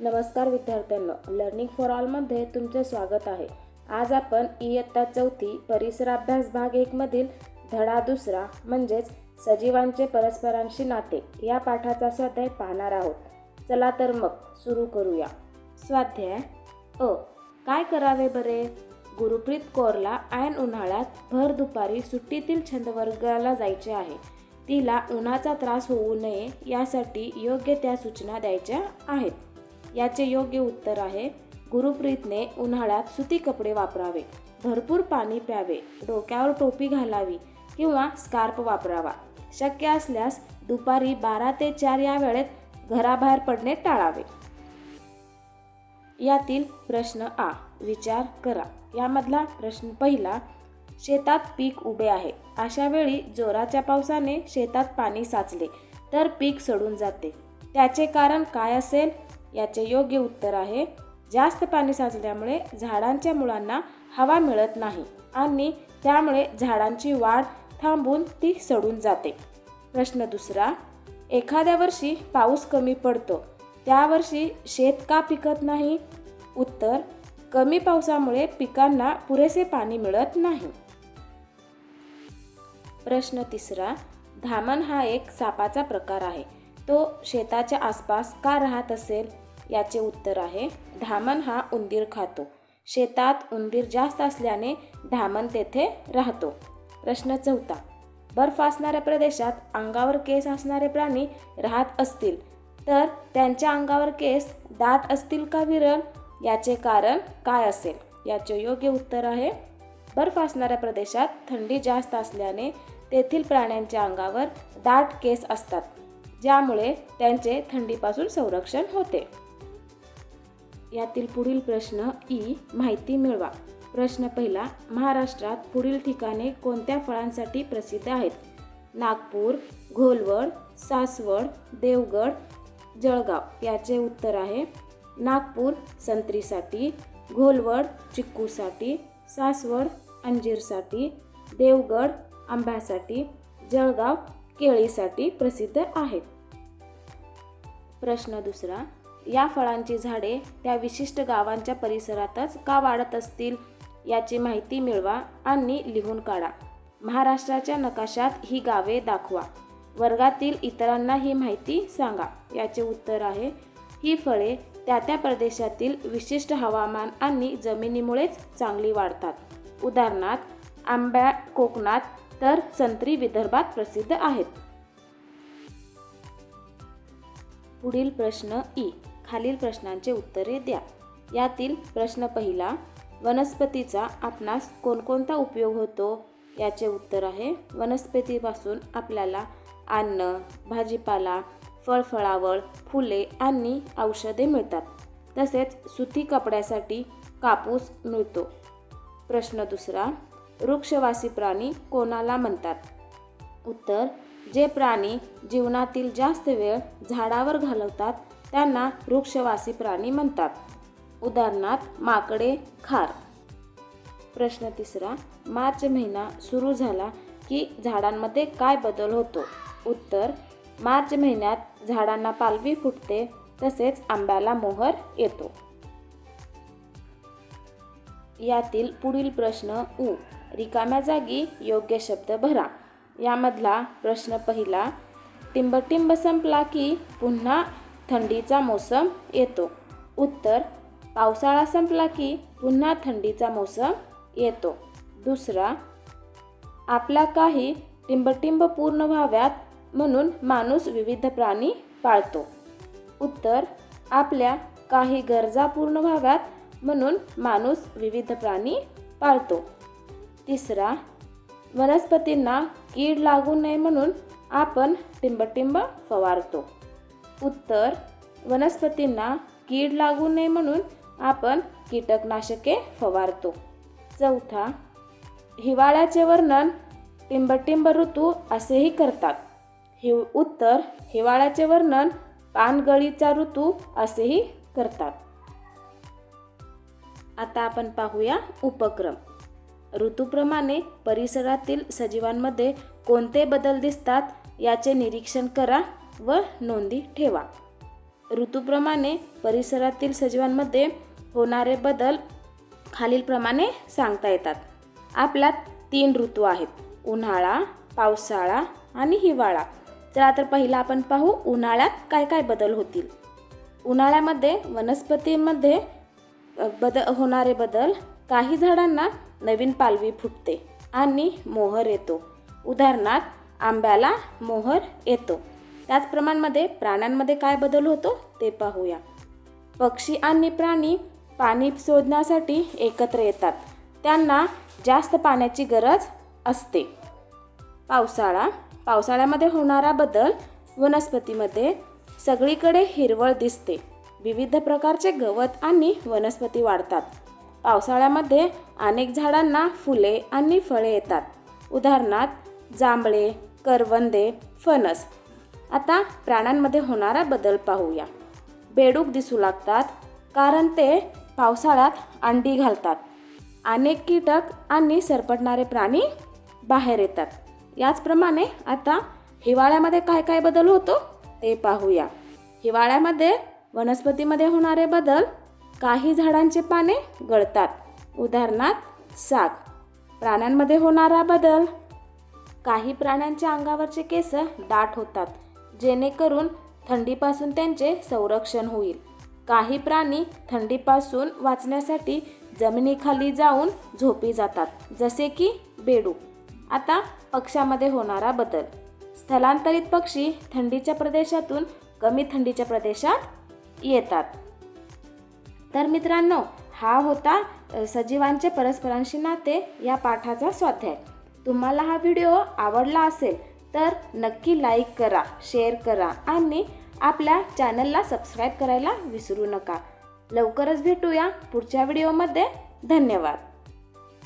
नमस्कार विद्यार्थ्यांनो learning for ऑलमध्ये तुमचे स्वागत आहे. आज आपण इयत्ता चौथी परिसराभ्यास भाग एकमधील धडा दुसरा म्हणजेच सजीवांचे परस्परांशी नाते या पाठाचा स्वाध्याय पाहणार आहोत. चला तर मग सुरू करूया. स्वाध्याय अ. काय करावे बरे? गुरुप्रीत कौरला ऐन उन्हाळ्यात भर दुपारी सुट्टीतील छंदवर्गाला जायचे आहे. तिला उन्हाचा त्रास होऊ नये यासाठी योग्य त्या सूचना द्यायच्या आहेत. याचे योग्य उत्तर आहे. गुरुप्रीतने उन्हाळ्यात सुती कपडे वापरावे. भरपूर पाणी प्यावे. डोक्यावर टोपी घालावी किंवा स्कार्प वापरावा. शक्य असल्यास दुपारी बारा ते चार या वेळेत घराबाहेर पडणे टाळावे. यातील प्रश्न आ. विचार करा. यामधला प्रश्न पहिला शेतात पीक उभे आहे. अशा वेळी जोराच्या पावसाने शेतात पाणी साचले तर पीक सडून जाते. त्याचे कारण काय असेल? याचे योग्य उत्तर आहे. जास्त पाणी साचल्यामुळे झाडांच्या मुळांना हवा मिळत नाही आणि त्यामुळे झाडांची वाढ थांबून ती सडून जाते. प्रश्न दुसरा एखाद्या वर्षी पाऊस कमी पडतो त्या वर्षी शेत का पिकत नाही? उत्तर कमी पावसामुळे पिकांना पुरेसे पाणी मिळत नाही. प्रश्न तिसरा धामण हा एक सापाचा प्रकार आहे. तो शेताच्या आसपास का राहत असेल? याचे उत्तर आहे धामण हा उंदीर खातो. शेतात उंदीर जास्त असल्याने धामण तेथे राहतो. प्रश्न चौथा बर्फ असणाऱ्या प्रदेशात अंगावर केस असणारे प्राणी राहत असतील तर त्यांच्या अंगावर केस दाट असतील का विरळ याचे कारण काय असेल याचे योग्य उत्तर आहे बर्फ असणाऱ्या प्रदेशात थंडी जास्त असल्याने तेथील प्राण्यांच्या अंगावर दाट केस असतात. ज्यामुळे त्यांचे थंडीपासून संरक्षण होते. यातील पुढील प्रश्न ई माहिती मिळवा. प्रश्न पहिला महाराष्ट्रात पुढील ठिकाणे कोणत्या फळांसाठी प्रसिद्ध आहेत? नागपूर घोलवड सासवड देवगड जळगाव. याचे उत्तर आहे नागपूर संत्रीसाठी घोलवड चिक्कूसाठी सासवड अंजीरसाठी देवगड आंब्यासाठी जळगाव केळीसाठी प्रसिद्ध आहेत. प्रश्न दुसरा या फळांची झाडे त्या विशिष्ट गावांच्या परिसरातच का वाढत असतील? याची माहिती मिळवा आणि लिहून काढा. महाराष्ट्राच्या नकाशात ही गावे दाखवा. वर्गातील इतरांना ही माहिती सांगा. याचे उत्तर आहे ही फळे त्या त्या प्रदेशातील विशिष्ट हवामान आणि जमिनीमुळेच चांगली वाढतात. उदाहरणार्थ आंब्या कोकणात तर संत्री विदर्भात प्रसिद्ध आहेत. पुढील प्रश्न ई. खालील प्रश्नांचे उत्तरे द्या. यातील प्रश्न पहिला वनस्पतीचा आपणास कोणकोणता उपयोग होतो? याचे उत्तर आहे वनस्पतीपासून आपल्याला अन्न भाजीपाला फळफळावळ फुले आणि औषधे मिळतात. तसेच सुती कपड्यासाठी कापूस मिळतो. प्रश्न दुसरा वृक्षवासी प्राणी कोणाला म्हणतात? उत्तर जे प्राणी जीवनातील जास्त वेळ झाडावर घालवतात त्यांना वृक्षवासी प्राणी म्हणतात. उदाहरणार्थ माकडे खार. प्रश्न तिसरा मार्च महिना सुरू झाला की झाडांमध्ये काय बदल होतो? उत्तर मार्च महिन्यात झाडांना पालवी फुटते तसेच आंब्याला मोहर येतो. यातील पुढील प्रश्न उ. रिकाम्या जागी योग्य शब्द भरा. यामधला प्रश्न पहिला टिंबटिंब संपला की पुन्हा थंडीचा मोसम येतो. उत्तर पावसाळा संपला की पुन्हा थंडीचा मोसम येतो. दुसरा आपला काही टिंबटिंब पूर्ण व्हाव्यात म्हणून माणूस विविध प्राणी पाळतो. उत्तर आपल्या काही गरजा पूर्ण व्हाव्यात म्हणून माणूस विविध प्राणी पाळतो. तिसरा वनस्पतींना कीड लागू नये म्हणून आपण टिंबटिंब फवारतो. उत्तर वनस्पतींना कीड लागू नये म्हणून आपण कीटकनाशके फवारतो. चौथा हिवाळ्याचे वर्णन टिंबटिंब ऋतू असेही करतात. हिव उत्तर हिवाळ्याचे वर्णन पानगळीचा ऋतू असेही करतात. आता आपण पाहूया उपक्रम. ऋतूप्रमाणे परिसरातील सजीवांमध्ये कोणते बदल दिसतात याचे निरीक्षण करा व नोंदी ठेवा. ऋतूप्रमाणे परिसरातील सजीवांमध्ये होणारे बदल खालीलप्रमाणे सांगता येतात. आपल्यात तीन ऋतू आहेत उन्हाळा पावसाळा आणि हिवाळा. चला तर पहिला आपण पाहू उन्हाळ्यात काय काय बदल होतील. उन्हाळ्यामध्ये वनस्पतींमध्ये बद होणारे बदल काही झाडांना नवीन पालवी फुटते आणि मोहर येतो. उदाहरणार्थ आंब्याला मोहर येतो. त्याचप्रमाणमध्ये प्राण्यांमध्ये काय बदल होतो ते पाहूया. पक्षी आणि प्राणी पाणी शोधण्यासाठी एकत्र येतात. त्यांना जास्त पाण्याची गरज असते. पावसाळा पावसाळ्यामध्ये होणारा बदल वनस्पतीमध्ये सगळीकडे हिरवळ दिसते. विविध प्रकारचे गवत आणि वनस्पती वाढतात. पावसाळ्यामध्ये अनेक झाडांना फुले आणि फळे येतात. उदाहरणार्थ जांभळे करवंदे फणस. आता प्राण्यांमध्ये होणारा बदल पाहूया. बेडूक दिसू लागतात कारण ते पावसाळ्यात अंडी घालतात. अनेक कीटक आणि सरपटणारे प्राणी बाहेर येतात. याचप्रमाणे आता हिवाळ्यामध्ये काय काय बदल होतो ते पाहूया. हिवाळ्यामध्ये वनस्पतीमध्ये होणारे बदल काही झाडांचे पाने गळतात. उदाहरणार्थ साग. प्राण्यांमध्ये होणारा बदल. काही प्राण्यांच्या अंगावरचे केस दाट होतात जेणेकरून थंडीपासून त्यांचे संरक्षण होईल. काही प्राणी थंडीपासून वाचण्यासाठी जमिनीखाली जाऊन झोपी जातात जसे की बेडू. आता पक्ष्यामध्ये होणारा बदल. स्थलांतरित पक्षी थंडीच्या प्रदेशातून कमी थंडीच्या प्रदेशात येतात. तर मित्रांनो हा होता सजीवांचे परस्परांशी नाते या पाठाचा स्वाध्याय. तुम्हाला हा व्हिडिओ आवडला असेल तर नक्की लाईक करा शेअर करा आणि आपल्या चॅनलला सबस्क्राईब करायला विसरू नका. लवकरच भेटूया पुढच्या व्हिडिओमध्ये. धन्यवाद.